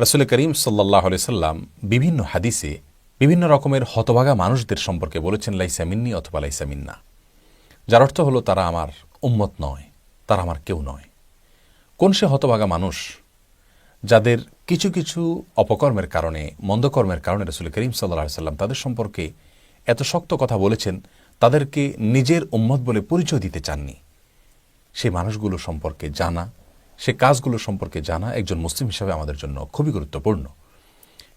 রসুল করিম সাল্লাহ সাল্লাম বিভিন্ন হাদিসে বিভিন্ন রকমের হতভাগা মানুষদের সম্পর্কে বলেছেন, লাইসা মিন্নি অথবা লাইসা মিন্না। যার অর্থ হলো, তারা আমার উম্মত নয়, তারা আমার কেউ নয়। কোন সে হতভাগা মানুষ যাদের কিছু কিছু অপকর্মের কারণে, মন্দকর্মের কারণে রসুল করিম সাল্লাহ সাল্লাম তাদের সম্পর্কে এত শক্ত কথা বলেছেন, তাদেরকে নিজের উম্মত বলে পরিচয় দিতে চাননি। সেই মানুষগুলো সম্পর্কে জানা সে কাজগুলো সম্পর্কে জানা একজন মুসলিম হিসাবে আমাদের জন্য খুবই গুরুত্বপূর্ণ।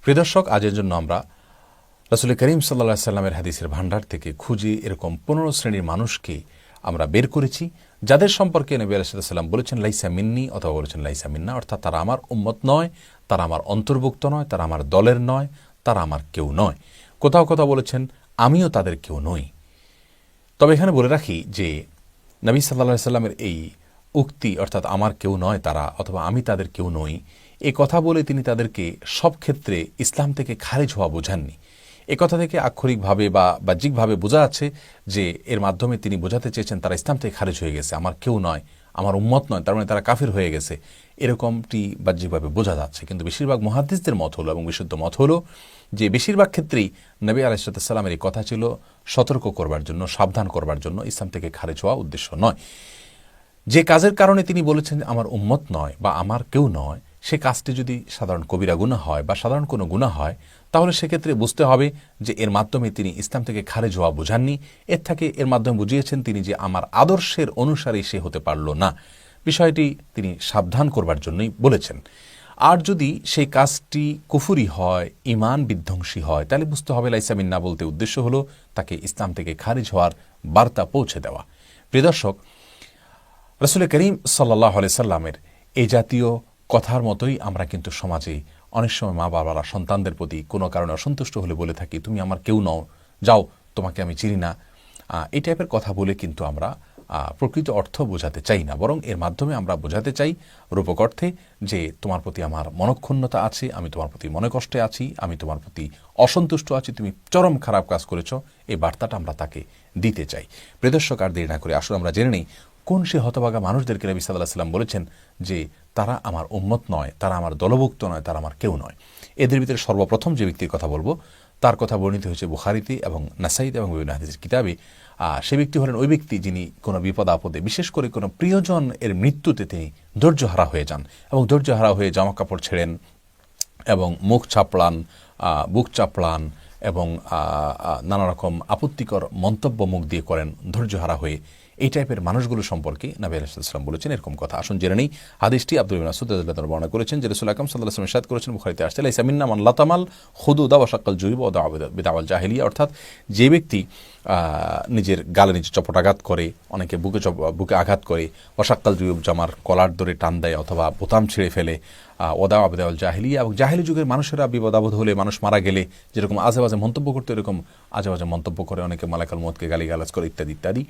প্রিয় দর্শক আজের জন্য আমরা রসুল করিম সাল্লা সাল্লামের হাদিসের ভান্ডার থেকে খুঁজে এরকম পনেরো শ্রেণির মানুষকে আমরা বের করেছি, যাদের সম্পর্কে নবী আলাইসাল্লাম বলেছেন, লাইসা মিন্নি অথবা বলেছেন, লাইসা মিন্না, অর্থাৎ তারা আমার উম্মত নয়, তারা আমার অন্তর্ভুক্ত নয়, তারা আমার দলের নয়, তারা আমার কেউ নয়। কোথাও কোথাও বলেছেন, আমিও তাদের কেউ নই। তবে এখানে বলে রাখি যে, নবী সাল্লা সাল্লামের এই উক্তি, অর্থাৎ আমার কেউ নয় তারা, অথবা আমি তাদের কেউ নই, এ কথা বলে তিনি তাদেরকে সব ক্ষেত্রে ইসলাম থেকে খারিজ হওয়া বোঝাননি। এ কথা থেকে আক্ষরিকভাবে বা বাহ্যিকভাবে বোঝা যাচ্ছে যে এর মাধ্যমে তিনি বোঝাতে চেয়েছেন তারা ইসলাম থেকে খারিজ হয়ে গেছে, আমার কেউ নয়, আমার উম্মত নয়, তার মানে তারা কাফির হয়ে গেছে। এরকমটি বাহ্যিকভাবে বোঝা যাচ্ছে, কিন্তু বেশিরভাগ মহাদিসদের মত হলো এবং বিশুদ্ধ মত হলো যে বেশিরভাগ ক্ষেত্রেই নবী আলাইসাল্লামের এই কথা ছিল সতর্ক করবার জন্য, সাবধান করবার জন্য ইসলাম থেকে খারিজ হওয়া উদ্দেশ্য নয়। যে কাজের কারণে তিনি বলেছেন আমার উম্মত নয় বা আমার কেউ নয়, সে কাজটি যদি সাধারণ কবিরা গুণা হয় বা সাধারণ কোনো গুণা হয়, তাহলে সেক্ষেত্রে বুঝতে হবে যে এর মাধ্যমে তিনি ইসলাম থেকে খারেজ হওয়া বোঝাননি। এর থেকে এর মাধ্যমে বুঝিয়েছেন তিনি যে আমার আদর্শের অনুসারী সে হতে পারল না। বিষয়টি তিনি সাবধান করবার জন্যই বলেছেন। আর যদি সেই কাজটি কুফুরি হয় ইমান বিধ্বংসী হয়, তাহলে বুঝতে হবে লাইসামিন না বলতে উদ্দেশ্য হলো তাকে ইসলাম থেকে খারিজ হওয়ার বার্তা পৌঁছে দেওয়া। প্রিয় দর্শক রসুল করিম সাল্লাহ সাল্লামের এই জাতীয় কথার মতোই আমরা কিন্তু সমাজে অনেক সময় মা বাবারা সন্তানদের প্রতি কোনো কারণে অসন্তুষ্ট হলে বলে থাকি, তুমি আমার কেউ নও, যাও, তোমাকে আমি চিনি না। এই টাইপের কথা বলে কিন্তু আমরা প্রকৃত অর্থ বোঝাতে চাই না। বরং এর মাধ্যমে আমরা বোঝাতে চাই রূপক অর্থে যে, তোমার প্রতি আমার মনক্ষুণ্ণতা আছে, আমি তোমার প্রতি মনে কষ্টে আছি, আমি তোমার প্রতি অসন্তুষ্ট আছি, তুমি চরম খারাপ কাজ করেছ। এই বার্তাটা আমরা তাকে দিতে চাই। প্রেদর্শক আর দেরি না করে আসলে আমরা জেনে নেই কোন সে হতভাগা মানুষদেরকে নবী সাল্লাহ সাল্লাম বলেছেন যে তারা আমার উম্মত নয়, তারা আমার দলভুক্ত নয়, তারা আমার কেউ নয়। এদের ভিতরে সর্বপ্রথম যে ব্যক্তির কথা বলব, তার কথা বর্ণিত হয়েছে বুখারিতে এবং নাসাইদ এবং বিভিন্ন হাদিসের কিতাবে। সে ব্যক্তি হলেন ওই ব্যক্তি যিনি কোনো বিপদ আপদে, বিশেষ করে কোনো প্রিয়জন এর মৃত্যুতে তিনি ধৈর্যহারা হয়ে যান এবং ধৈর্যহারা হয়ে জামা কাপড় ছেড়েন এবং মুখ চাপড়ান বুক চাপড়ান এবং নানা রকম আপত্তিকর মন্তব্য মুখ দিয়ে করেন, ধৈর্যহারা হয়ে এই টাইপের মানুষগুলো সম্পর্কে নবী আলাইসাল্লাম বলেছেন, এরকম কথা। আসুন জেনে নেই, হাদিসটি আব্দুল মাসুদ বর্ণনা করেছেন যে রসুল আকরম সাল্লাহ আসলাম সাদ করেছেন বুখারিতে আসতে ইসামিন্না মান লাতামাল হুদুদা ওয়াশাক্কাল জুইব ও বিদাওয়াল জাহিলিয়া। অর্থাৎ যে ব্যক্তি নিজের গালে নিজে চপটাঘাত করে, অনেকে বুকে বুকে আঘাত করে ওয়াশাক্কাল জুইব জামার কলার দরে টান দেয় অথবা বোতাম ছিঁড়ে ফেলে ওদা আবেদাউল জাহিলিয়া এবং জাহিলি যুগের মানুষেরা বিপদাবোধ হলে মানুষ মারা গেলে যেরকম আজে বাজে মন্তব্য করতে, এরকম আজে বাজে মন্তব্য করে অনেকে মালাকাল মতকে গালিগালাজ করে ইত্যাদি ইত্যাদি।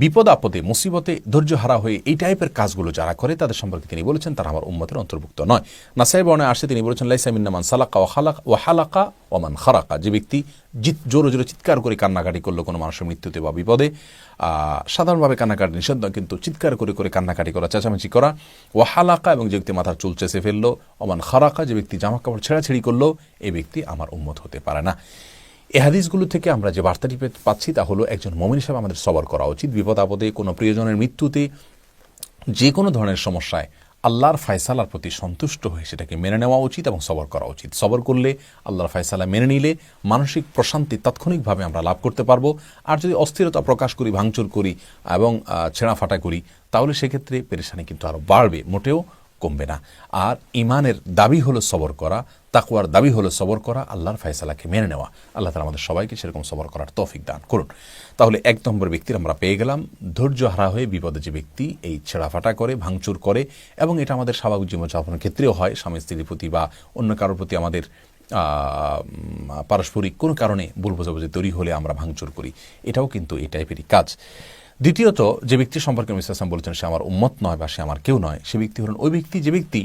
বিপদ, আপদে, মুসিবতে ধৈর্য হারা হয়ে এই টাইপের কাজগুলো যারা করে, তাদের সম্পর্কে তিনি বলেছেন, তারা আমার উম্মতের অন্তর্ভুক্ত নয়। নাসাই বর্ণে আসে তিনি বলেছেন লাইসামিন্নামান সালাকা ও হালাক ও হালাকা ওমান খারাকা। যে ব্যক্তি জিত, জোরে জোরে চিৎকার করে কান্নাকাটি করল কোনো মানুষের মৃত্যুতে বা বিপদে সাধারণভাবে কান্নাকাটি নিষেধ নয় কিন্তু চিৎকার করে করে কান্নাকাটি করা, চেঁচামেচি করা ও হালাকা এবং যে ব্যক্তি মাথার চুল চেষে ফেলল ওমান খারাকা, যে ব্যক্তি জামা কাপড় ছেঁড়াছেড়ি করল এই ব্যক্তি আমার উম্মত হতে পারে না। এ থেকে আমরা যে বার্তাটি পাচ্ছি তা হলো একজন মমিন হিসাবে আমাদের সবর করা উচিত। বিপদ আপদে কোনো প্রিয়জনের মৃত্যুতে যে কোনো ধরনের সমস্যায় আল্লাহর ফায়সালার প্রতি সন্তুষ্ট হয়ে সেটাকে মেনে নেওয়া উচিত এবং সবর করা উচিত। সবর করলে আল্লাহর ফায়সালা মেনে নিলে মানসিক প্রশান্তি তাৎক্ষণিকভাবে আমরা লাভ করতে পারব। আর যদি অস্থিরতা প্রকাশ করি, ভাঙচুর করি এবং ছেঁড়া ফাটা করি, তাহলে সেক্ষেত্রে পেরেশানি কিন্তু আরও বাড়বে। মোটেও কমবে না। আর ইমানের দাবি হলো সবর করা তাকুয়ার দাবি হলো সবর করা, আল্লাহর ফায়সালাকে মেনে নেওয়া। আল্লাহ তালা আমাদের সবাইকে সেরকম সবর করার তৌফিক দান করুন। তাহলে এক নম্বর ব্যক্তির আমরা পেয়ে গেলাম। ধৈর্য হারা হয়ে বিপদে যে ব্যক্তি, এই ছেঁড়াফাটা করে, ভাঙচুর করে, এবং এটা আমাদের স্বাভাবিক জীবনযাপনের ক্ষেত্রেও হয়। স্বামী, স্ত্রীর প্রতি বা অন্য কারোর প্রতি আমাদের পারস্পরিক কোনো কারণে ভুল বোঝাবুঝি তৈরি হলে আমরা ভাঙচুর করি। এটাও কিন্তু এই টাইপেরই কাজ। দ্বিতীয়ত, যে ব্যক্তি সম্পর্কে মিসাম বলেছেন, সে আমার উম্মত নয় বা সে আমার কেউ নয়। সে ব্যক্তি হলেন ওই ব্যক্তি, যে ব্যক্তি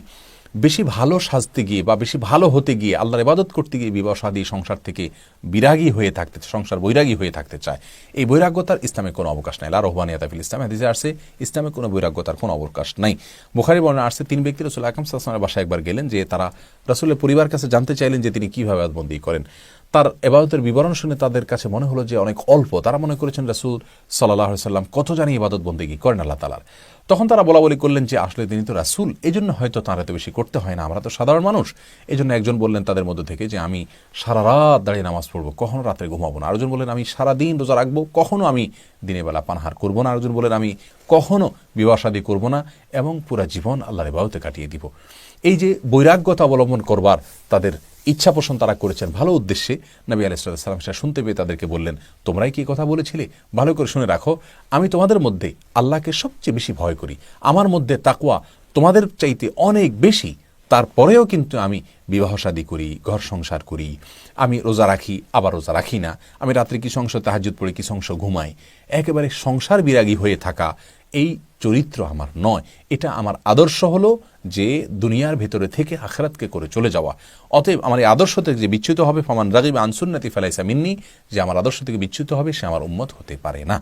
বেশি ভালো সাজতে গিয়ে বা বেশি ভালো হতে গিয়ে আল্লাহর ইবাদত করতে গিয়ে বিবাহ সাদী সংসার থেকে বিরাগী হয়ে থাকতে, সংসার বৈরাগী হয়ে থাকতে চায়, এই বৈরাগ্যতার ইসলামে কোনো অবকাশ নাই। লা রহমানিয়া তাফিল ইসলাম। হাদিসে আসছে, ইসলামে কোনো বৈরাগ্যতার কোনো অবকাশ নাই। বুখারি বর্ণনা আসছে, তিন ব্যক্তির রসুল আকাম সাল্লামের বাসায় একবার গেলেন যে তারা রাসুলের পরিবার কাছে জানতে চাইলেন যে তিনি কীভাবে আদবন্দি করেন। তার এবাদতের বিবরণ শুনে তাদের কাছে মনে হলো যে অনেক অল্প। তারা মনে করেছেন রাসুল সাল্লাহ সাল্লাম কত জানি ইবাদত বন্দিগি করেন আল্লাহ তালার তখন তারা বলা বলি করলেন যে, আসলে তিনি তো রাসুল এই জন্য হয়তো তাঁর এত বেশি করতে হয় না, আমরা তো সাধারণ মানুষ। এই জন্য একজন বললেন তাদের মধ্যে থেকে যে, আমি সারা রাত দাঁড়িয়ে নামাজ পড়ব, কখনো রাত্রে ঘুমাবো না। আরেকজন বললেন, আমি সারা দিন রোজা রাখব, কখনো আমি দিনের বেলা পানহার করব না। আরেকজন বললেন, আমি কখনো বিবাহ শাদী করব না, এবং পুরা জীবন আল্লাহর এবাহতে কাটিয়ে দিব। এই যে বৈরাগ্যতা অবলম্বন করবার তাদের ইচ্ছা পোষণ তারা করেছেন, ভালো উদ্দেশ্যে নবী আলাইসালাম সেটা শুনতে পেয়ে তাদেরকে বললেন, তোমরাই কি কথা বলেছিলে? ভালো করে শুনে রাখো, আমি তোমাদের মধ্যে আল্লাহকে সবচেয়ে বেশি ভয় করি। আমার মধ্যে তাকুয়া তোমাদের চাইতে অনেক বেশি। তারপরেও কিন্তু আমি বিবাহ শাদী করি, ঘর সংসার করি। আমি রোজা রাখি, আবার রোজা রাখি না। আমি রাত্রে কি সংস তাহাজুদ পড়ে কি সংস ঘুমাই। একেবারে সংসার বিরাগী হয়ে থাকা এই চরিত্র আমার নয়। এটা আমার আদর্শ হলো যে দুনিয়ার ভেতরে থেকে আখরাতকে করে চলে যাওয়া। অতএব আমার এই আদর্শ থেকে যে বিচ্যুত হবে, ফমান রাগিব আনসুন্নাতি ফালাইসা মিন্নি, যে আমার আদর্শ থেকে বিচ্যুত হবে, সে আমার উম্মত হতে পারে না।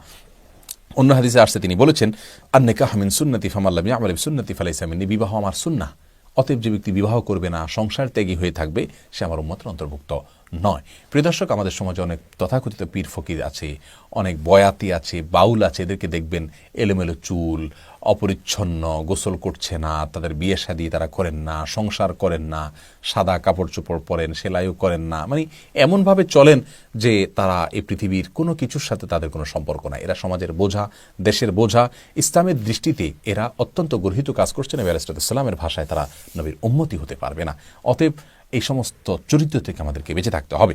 অন্য হাদিসে আসছে, তিনি বলেছেন আন্নেকা হামিন সুন্নতি ফামাল্লাম আমলিব সুন্নতি ফালাইসা মিন্নি, বিবাহ আমার সুন্না অতএব যে ব্যক্তি বিবাহ করবে না, সংসার ত্যাগী হয়ে থাকবে, সে আমার উম্মতের অন্তর্ভুক্ত। নয়। প্রিয় দর্শক, আমাদের সমাজে অনেক তথাকথিত পীর ফকির আছে, অনেক বয়াতি আছে, বাউল আছে, এদেরকে দেখবেন এলোমেলো চুল, অপরিচ্ছন্ন, গোসল করছে না, তাদের বিয়ে শাদি তারা করেন না, সংসার করেন না, সাদা কাপড় চোপড় পরেন, সেলাইও করেন না। মানে এমনভাবে চলেন যে তারা এই পৃথিবীর কোনো কিছুর সাথে তাদের কোনো সম্পর্ক নাই। এরা সমাজের বোঝা, দেশের বোঝা, ইসলামের দৃষ্টিতে এরা অত্যন্ত গর্হিত কাজ করছেন। নবী আলাইসালামের ভাষায় তারা নবীর উন্মতি হতে পারবে না। অতএব এই সমস্ত চরিত্র থেকে আমাদেরকে বেঁচে থাকতে হবে।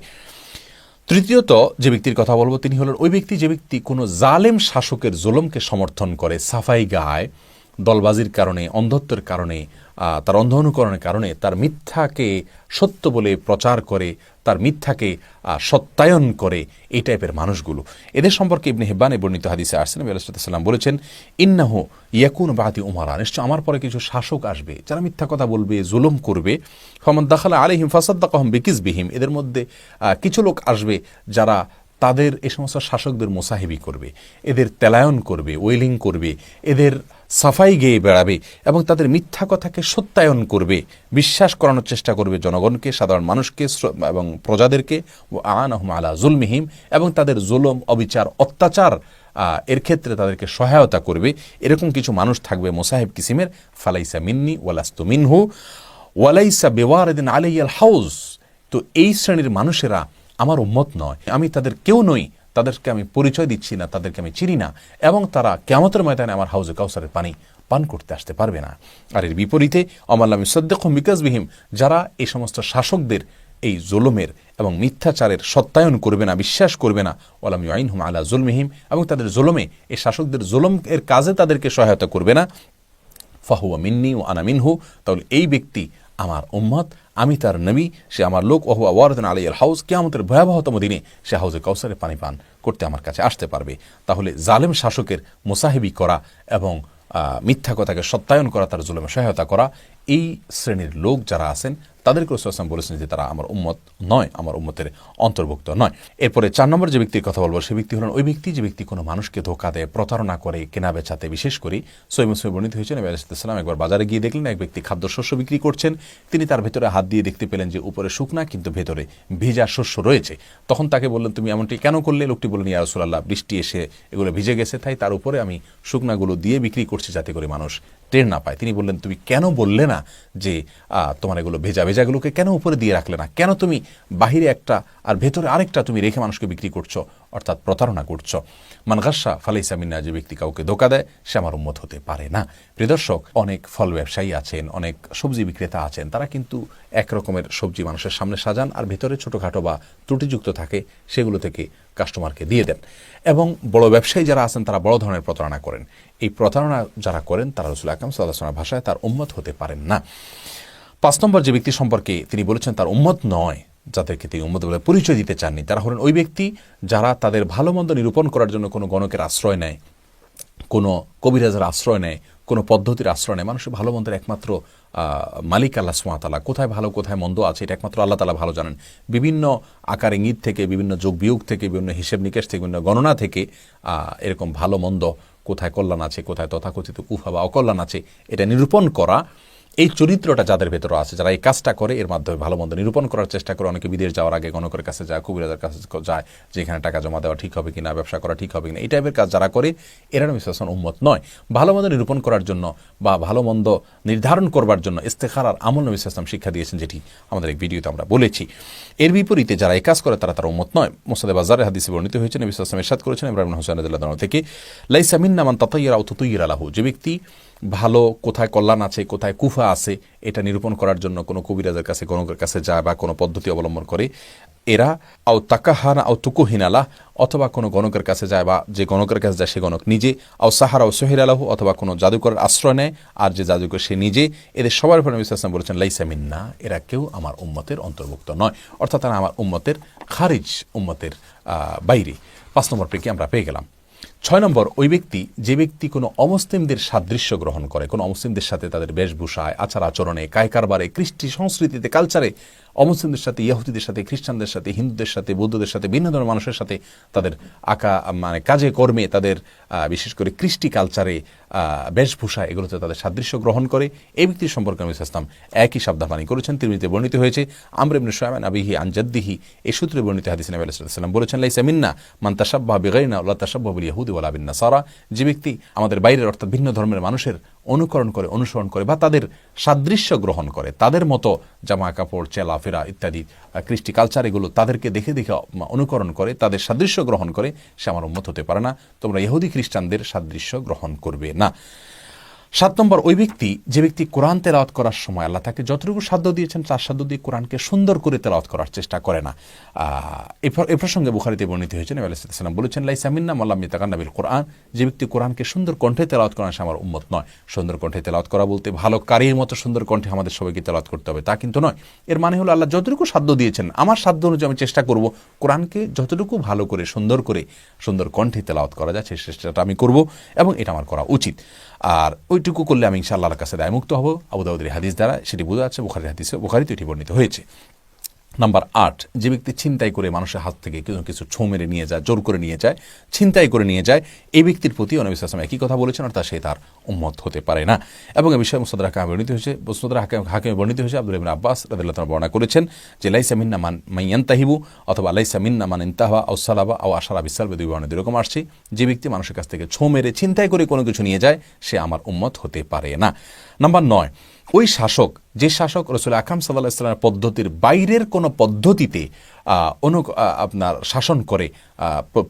তৃতীয়ত, যে ব্যক্তির কথা বলব, তিনি হলেন ওই ব্যক্তি যে ব্যক্তি কোনো জালেম শাসকের জুলমকে সমর্থন করে সাফাই গায় দলবাজির কারণে, অন্ধত্বের কারণে তার অন্ধ অনুকরণের কারণে তার মিথ্যাকে সত্য বলে প্রচার করে, তার মিথ্যাকে সত্যায়ন করে এই টাইপের মানুষগুলো। এদের সম্পর্কে ইবনে হেব্বানে বর্ণিত হাদিসে আসছেন আলাইসাল্লাম বলেছেন, ইন্নাহ ইয়াকুন বাহাতি উমারা নিশ্চয় আমার পরে কিছু শাসক আসবে, যারা মিথ্যা কথা বলবে, জুলুম করবে। ফমদ দাখালা আলিহিম ফাসাদ্দাকহম বিকিস বিহিম এদের মধ্যে কিছু লোক আসবে যারা তাদের এ সমস্ত শাসকদের মোসাহিবি করবে, এদের তেলায়ন করবে, ওয়েলিং করবে, এদের সাফাই গেয়ে বেড়াবে এবং তাদের মিথ্যা কথাকে সত্যায়ন করবে, বিশ্বাস করানোর চেষ্টা করবে জনগণকে, সাধারণ মানুষকে এবং প্রজাদেরকে। ও আন আহম আলা জুলমিহিম এবং তাদের জুলম, অবিচার, অত্যাচার এর ক্ষেত্রে তাদেরকে সহায়তা করবে। এরকম কিছু মানুষ থাকবে মোসাহেব কিসিমের। ফালাইসা মিন্নি ওয়ালাস্তু মিনহু। ওয়ালাইসা বেওয়ারদিন আলাইয়াল হাউস তো এই শ্রেণির মানুষেরা আমার উম্মত নয়। আমি তাদের কেউ নই। তাদেরকে আমি পরিচয় দিচ্ছি না, তাদেরকে আমি চিনি না। এবং তারা কেমতের ময়দানে আমার হাউজে কাউসারের পানি পান করতে আসতে পারবে না। আর এর বিপরীতে অমাল্লাম সদ্দেকম বিকাশবিহীন যারা এই সমস্ত শাসকদের এই জোলমের এবং মিথ্যাচারের সত্যায়ন করবে না, বিশ্বাস করবে না ওলাম আইন হুম আলা জুলমিহিম, এবং তাদের জোলমে, এই শাসকদের জোলম এর কাজে তাদেরকে সহায়তা করবে না। ফাহুয়া মিন্নি ও আনা মিনহু, তাহলে এই ব্যক্তি আমার উম্মত, আমি তার নবী, সে আমার লোক ওহু ওয়ারদিন আলী আল হাউস কেয়ামতের ভয়াবহতম দিনে সে হাউজে কৌসারে পানি পান করতে আমার কাছে আসতে পারবে। তাহলে জালেম শাসকের মোসাহেবি করা এবং মিথ্যা কথাকে সত্যায়ন করা, তার জুলমে সহায়তা করা, এই শ্রেণির লোক যারা আছেন তাদেরকে রসুলাম বলেছেন যে তারা আমার উম্মত নয়, আমার উম্মতের অন্তর্ভুক্ত নয়। এরপরে চার নম্বর যে ব্যক্তির কথা বলব, সে ব্যক্তি হলেন ওই ব্যক্তি যে ব্যক্তি কোনো মানুষকে ধোকা দেয়, প্রতারণা করে, কেনা বেচাতে, বিশেষ করে সৈম সৈম বর্ণিত হয়েছেন, নবী আলাইসালাম একবার বাজারে গিয়ে দেখলেন, এক ব্যক্তি খাদ্যশস্য বিক্রি করছেন। তিনি তার ভেতরে হাত দিয়ে দেখতে পেলেন যে উপরে শুকনা কিন্তু ভেতরে ভিজা শস্য রয়েছে। তখন তাকে বললেন, তুমি এমনটি কেন করলে? লোকটি বললেন, ইয়া রসুল্লাহ বৃষ্টি এসে এগুলো ভিজে গেছে, তাই তার উপরে আমি শুকনাগুলো দিয়ে বিক্রি করছি যাতে করে মানুষ টের না পায়। তিনি বললেন, তুমি কেন বললে না যে তোমার এগুলো ভেজা ভেজাগুলোকে কেন উপরে দিয়ে রাখলে না? কেন তুমি বাহিরে একটা আর ভেতরে আরেকটা তুমি রেখে মানুষকে বিক্রি করছ, অর্থাৎ প্রতারণা করছ? মানগাসা ফালাইসা মিন্না, যে ব্যক্তি কাউকে ধোকা দেয়, সে আমার উন্মত হতে পারে না। প্রিয়দর্শক অনেক ফল ব্যবসায়ী আছেন, অনেক সবজি বিক্রেতা আছেন, তারা কিন্তু এক রকমের সবজি মানুষের সামনে সাজান আর ভেতরে ছোটোখাটো বা ত্রুটিযুক্ত থাকে, সেগুলো থেকে কাস্টমারকে দিয়ে দেন। এবং বড় ব্যবসায়ী যারা আছেন, তারা বড় ধরনের প্রতারণা করেন। এই প্রতারণা যারা করেন, তারা রসুল আকাম সাল্লাহ ভাষায় তার উন্মত হতে পারেন না। পাঁচ নম্বর যে ব্যক্তি সম্পর্কে তিনি বলেছেন, তার উম্মত নয় যাদেরকে তিনি উম্মত বলে পরিচয় দিতে চাননি। তারা হলেন ওই ব্যক্তি যারা তাদের ভালো মন্দ নিরূপণ করার জন্য কোনো গণকের আশ্রয় নেয়, কোনো কবিরাজের আশ্রয় নেয়, কোনো পদ্ধতির আশ্রয় নেয়। মানুষের ভালো মন্দের একমাত্র মালিক আল্লাহ সুমাতালা কোথায় ভালো, কোথায় মন্দ আছে, এটা একমাত্র আল্লাহ তালা ভালো জানেন। বিভিন্ন আকার ইঙ্গিত থেকে, বিভিন্ন যোগ বিয়োগ থেকে, বিভিন্ন হিসেব নিকেশ থেকে, বিভিন্ন গণনা থেকে এরকম ভালো, মন্দ কোথায় কল্যাণ আছে, কোথায় তথাকথিত কুফা বা অকল্যাণ আছে, এটা নিরূপণ করা এই চরিত্রটা যাদের ভেতরে আছে, যারা এই কাজটা করে, এর মাধ্যমে ভালো মন্দ নিরূপণ করার চেষ্টা করে, অনেকে বিদেশ যাওয়ার আগে গণকের কাছে যায়, কবিরাজের কাছে যায় যে এখানে টাকা জমা দেওয়া ঠিক হবে কিনা, ব্যবসা করা ঠিক হবে কিনা, এই টাইপের কাজ যারা করে, এরা নবী উন্মত নয়। ভালো মন্দ নিরূপণ করার জন্য বা ভালো মন্দ নির্ধারণ করবার জন্য ইস্তেখারার আমল নবী সাল্লাম শিক্ষা দিয়েছেন, যেটি আমাদের এই ভিডিওতে আমরা বলেছি। এর বিপরীতে যারা এই কাজ করে, তারা তার উন্মত নয়। মোসাদে বাজারে হাদিসে বর্ণিত হয়েছে, নবী সাল্লাম এরশাদ করেছেন, ইব্রাহিম হোসেন থেকে, লাইসা মিন্নামান তাতাইয়ারা তুতুইয়ার আলাহু যে ব্যক্তি ভালো, কোথায় কল্যাণ আছে, কোথায় কুফা আছে, এটা নিরূপণ করার জন্য কোনো কবিরাজের কাছে, গণকের কাছে যায় বা কোনো পদ্ধতি অবলম্বন করে। এরা, আও তাকাহানা, আও তুকুহিনালা, অথবা কোনো গণকের কাছে যায় বা যে গণকের কাছে যায় সে গণক নিজে, আও সাহারা ও সোহের আলাহু অথবা কোনো জাদুকরের আশ্রয় নেয়, আর যে জাদুকর সে নিজে, এদের সবার উপর নবী সাল্লাম বলেছেন, লাইসা মিন্না, এরা কেউ আমার উম্মতের অন্তর্ভুক্ত নয়। অর্থাৎ তারা আমার উম্মতের খারিজ, উম্মতের বাইরে। পাঁচ নম্বর পেকে আমরা পেয়ে গেলাম। ছয় নম্বর, ওই ব্যক্তি, যে ব্যক্তি কোনো অমুসলিমদের সাদৃশ্য গ্রহণ করে, কোনো অমুসলিমদের সাথে তাদের বেশভূষায় আচার আচরণে কায়কারবারে, কৃষ্টি সংস্কৃতিতে কালচারে অমুসলিমদের সাথে, ইহুদিদের সাথে, খ্রিস্টানদের সাথে, হিন্দুদের সাথে, বৌদ্ধদের সাথে, ভিন্ন ধরনের মানুষের সাথে তাদের আঁকা মানে কাজে, কর্মে তাদের বিশেষ করে কৃষ্টি কালচারে বেশভূষা এগুলোতে তাদের সাদৃশ্য গ্রহণ করে। এই ব্যক্তির সম্পর্কে আমি ইসলাম একই সাবধানী করেছেন। তিরমিতে বর্ণিত হয়েছে, আমরা ইবনে সোয়ামান আবিহি আনজাদ্দিহি এই সূত্রে বর্ণিত হাদিস নবী আলাইহিস সাল্লাম বলেছেন, লাইসা মিন্না মান তাসাব্বা বিগাইনা ওয়া তাসাব্বা বিল ইয়াহুদি ওয়ালা বিন নাসারা। যে ব্যক্তি আমাদের বাইরের অর্থাৎ ভিন্ন ধর্মের মানুষের অনুকরণ করে, অনুসরণ করে বা তাদের সাদৃশ্য গ্রহণ করে। তাদের মতো জামা কাপড় চেলাফেরা ইত্যাদি কৃষ্টি কালচার এগুলো তাদেরকে দেখে দেখে অনুকরণ করে, তাদের সাদৃশ্য গ্রহণ করে সে আমার উন্মত হতে পারে না। তোমরা ইহুদি খ্রিস্টানদের সাদৃশ্য গ্রহণ করবে না। সাত নম্বর, ওই ব্যক্তি, যে ব্যক্তি কোরআন তেলাওয়াত করার সময় আল্লাহ তাকে যতটুকু সাধ্য দিয়েছেন, তার সাধ্য দিয়ে কোরআনকে সুন্দর করে তেলাওয়াত করার চেষ্টা করে না। এ প্রসঙ্গে বুখারিতে বর্ণিত হয়েছে, নবী আলাইসাল্লাম বলেছেন লাই সামিন্না মাল্লাম তাকান্নাবিল কোরআন। যে ব্যক্তি কোরআনকে সুন্দর কণ্ঠে তেলাওয়াত করা, সে আমার উম্মত নয়। সুন্দর কণ্ঠে তেলাওয়াত করা বলতে ভালো কারির মতো সুন্দর কণ্ঠে আমাদের সবাইকে তেলাওয়াত করতে হবে, তা কিন্তু নয়। এর মানে হলো আল্লাহ যতটুকু সাধ্য দিয়েছেন, আমার সাধ্য অনুযায়ী আমি চেষ্টা করব কোরআনকে যতটুকু ভালো করে, সুন্দর করে, সুন্দর কণ্ঠে তেলাওয়াত করা যায় সেই চেষ্টাটা আমি করব এবং এটা আমার করা উচিত। আর ওইটুকু করলে আমি ইনশাআল্লাহর কাছে দায়মুক্ত হব। আবুদাউদ্দির হাদিস দ্বারা সেটি বোঝা যাচ্ছে বুখারি হাদিসে বুখারিতে এটি বর্ণিত হয়েছে। নাম্বার আট, যে ব্যক্তি ছিনতাই করে মানুষের হাত থেকে কিছু কিছু ছো মেরে নিয়ে যায়, জোর করে নিয়ে যায়, ছিনতাই করে নিয়ে যায়, এই ব্যক্তির প্রতি অনবী আসলাম একই কথা বলেছেন অর্থাৎ সে তার উম্মত হতে পারে না। এবং এ বিষয়ে মুসদরা হাকিমে বর্ণিত হয়েছে মুসদরা হাকিমে বর্ণিত হয়েছে, আব্দুল ইবিন আব্বাস রাদিল্লাহ বর্ণনা করেছেন যে, লাইসা মিন্না মান মাইয়ান্তাহিবু অথবা লাইসা মিন্না মান ইন্তাহা আও সালাবা আও আশারা বিসাল দুই বর্ণে দুরকম আসছে। যে ব্যক্তি মানুষের কাছ থেকে ছো মেরে, ছিনতাই করে কোনো কিছু নিয়ে যায়, সে আমার উম্মত হতে পারে না। নাম্বার নয় ওই শাসক যে শাসক রসুল আকাম সাল্লাহ ইসলামের পদ্ধতির বাইরের কোনো পদ্ধতিতে অনু আপনার শাসন করে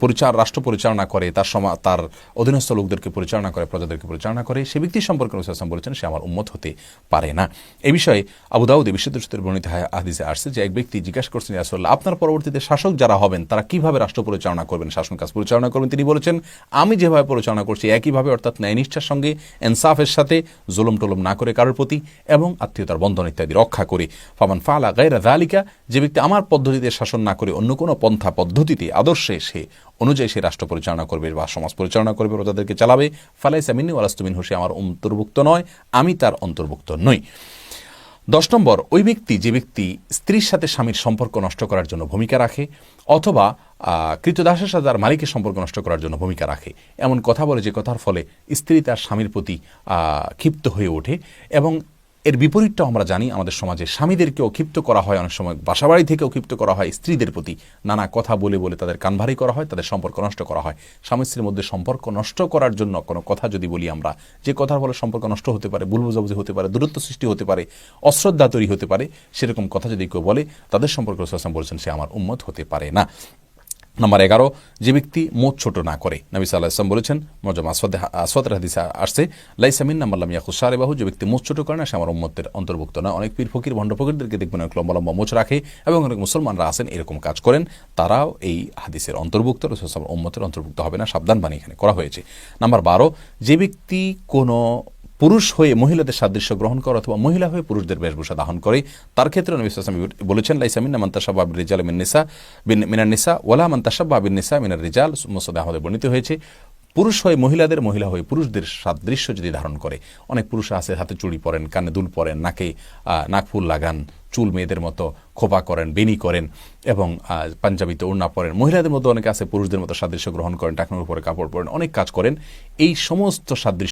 পরিচার, রাষ্ট্র পরিচালনা করে, তার সমা তার অধীনস্থ লোকদেরকে পরিচালনা করে, প্রজাদেরকে পরিচালনা করে, সে ব্যক্তি সম্পর্কে রসুল বলেছেন, সে আমার উম্মত হতে পারে না। এই বিষয়ে আবু দাউদ বিশুদ্ধ সূত্রের বর্ণিত হাদিসে আসছে যে, এক ব্যক্তি জিজ্ঞাসা করছেন আসল্লাহ আপনার পরবর্তীতে শাসক যারা হবেন, তারা কীভাবে রাষ্ট্র পরিচালনা করবেন, শাসন কাজ পরিচালনা করবেন? তিনি বলেছেন, আমি যেভাবে পরিচালনা করছি, একইভাবে অর্থাৎ ন্যায়নিষ্ঠার সঙ্গে এনসাফের সাথে জুলুম টুলুম না করে কারোর প্রতি, এবং আত্মীয়তার বন্ধন ইত্যাদি রক্ষা করে। ফামান ফালা গায়রা দালিকা যে ব্যক্তি আমার পদ্ধতিতে শাসন না করে অন্য কোনো পন্থা পদ্ধতিতে, আদর্শে সে অনুযায়ী সে রাষ্ট্র পরিচালনা করবে বা সমাজ পরিচালনা করবে তাদেরকে চালাবে। ফালাই সামিনী ওয়ালাস্তুমিন হোসে আমার অন্তর্ভুক্ত নয়, আমি তার অন্তর্ভুক্ত নই। দশ নম্বর, ওই ব্যক্তি, যে ব্যক্তি স্ত্রীর সাথে স্বামীর সম্পর্ক নষ্ট করার জন্য ভূমিকা রাখে অথবা কৃতদাসের সাথে তার মালিকের সম্পর্ক নষ্ট করার জন্য ভূমিকা রাখে। এমন কথা বলে যে কথার ফলে স্ত্রী তার স্বামীর প্রতি ক্ষিপ্ত হয়ে ওঠে এবং এর বিপরীতটাও আমরা জানি আমাদের সমাজে। স্বামীদেরকে অক্ষিপ্ত করা হয়, অনেক সময় বাসাবাড়ি থেকে অক্ষিপ্ত করা হয়, স্ত্রীদের প্রতি নানা কথা বলে বলে তাদের কানভারি করা হয়, তাদের সম্পর্ক নষ্ট করা হয়। স্বামী স্ত্রীর মধ্যে সম্পর্ক নষ্ট করার জন্য কোনো কথা যদি বলি আমরা, যে কথার ফলে সম্পর্ক নষ্ট হতে পারে, ভুল বোঝাবুঝি হতে পারে, দূরত্ব সৃষ্টি হতে পারে, অশ্রদ্ধা তৈরি হতে পারে, সেরকম কথা যদি কেউ বলে, তাদের সম্পর্ক রসুল বলেছেন, সে আমার উন্মত হতে পারে না। নম্বর এগারো, যে ব্যক্তি মোট ছোট না করে। নবী সাল্লাহ ইসলাম বলেছেন মজম আসওয়াদ আসওয়াদের হাদিসে আসছে লাইসামিন নাম্বাল্লাম সারে বাহু যে ব্যক্তি মোট ছোট করে না, সে আমার উম্মতের অন্তর্ভুক্ত না। অনেক পীর ফকির, ভণ্ড ফকিরদেরকে দেখবেন অনেক লম্বা লম্বা মোচ রাখে এবং অনেক মুসলমানরা আছেন, এরকম কাজ করেন। তারাও এই হাদিসের অন্তর্ভুক্ত, রসুল উম্মতের অন্তর্ভুক্ত হবে না, সাবধান বাণী এখানে করা হয়েছে। নাম্বার বারো, যে ব্যক্তি কোনো পুরুষ হয়ে মহিলাদের সাদৃশ্য গ্রহণ করে অথবা মহিলা হয়ে পুরুষদের বেশভূষা দাহন করে, তার ক্ষেত্রে নবী সাল্লাল্লাহু বলেছেন লাইসামিন মান তাশাব্বা বির রিজাল মিন নিসা, বিন, মিনান নিসা, ওয়ালা মান তাশাব্বা নিসা মিনার রিজাল মুসাদ আহমদে বর্ণিত হয়েছে, পুরুষ হয়ে মহিলাদের, মহিলা হয়ে পুরুষদের সাদৃশ্য যদি ধারণ করে, অনেক পুরুষ আছে, হাতে চুড়ি পরেন, কানে দুল পরেন, নাকে নাকফুল লাগান, চুল মেয়েদের মতো খোপা করেন বেনি করেন এবং পাঞ্জাবিতে ওড়না পরেন, মহিলাদের মধ্যে অনেকে আছে পুরুষদের মতো সাদৃশ্য গ্রহণ করেন, টাকনোর উপরে কাপড় পরেন, অনেক কাজ করেন, এই সমস্ত সাদৃশ্য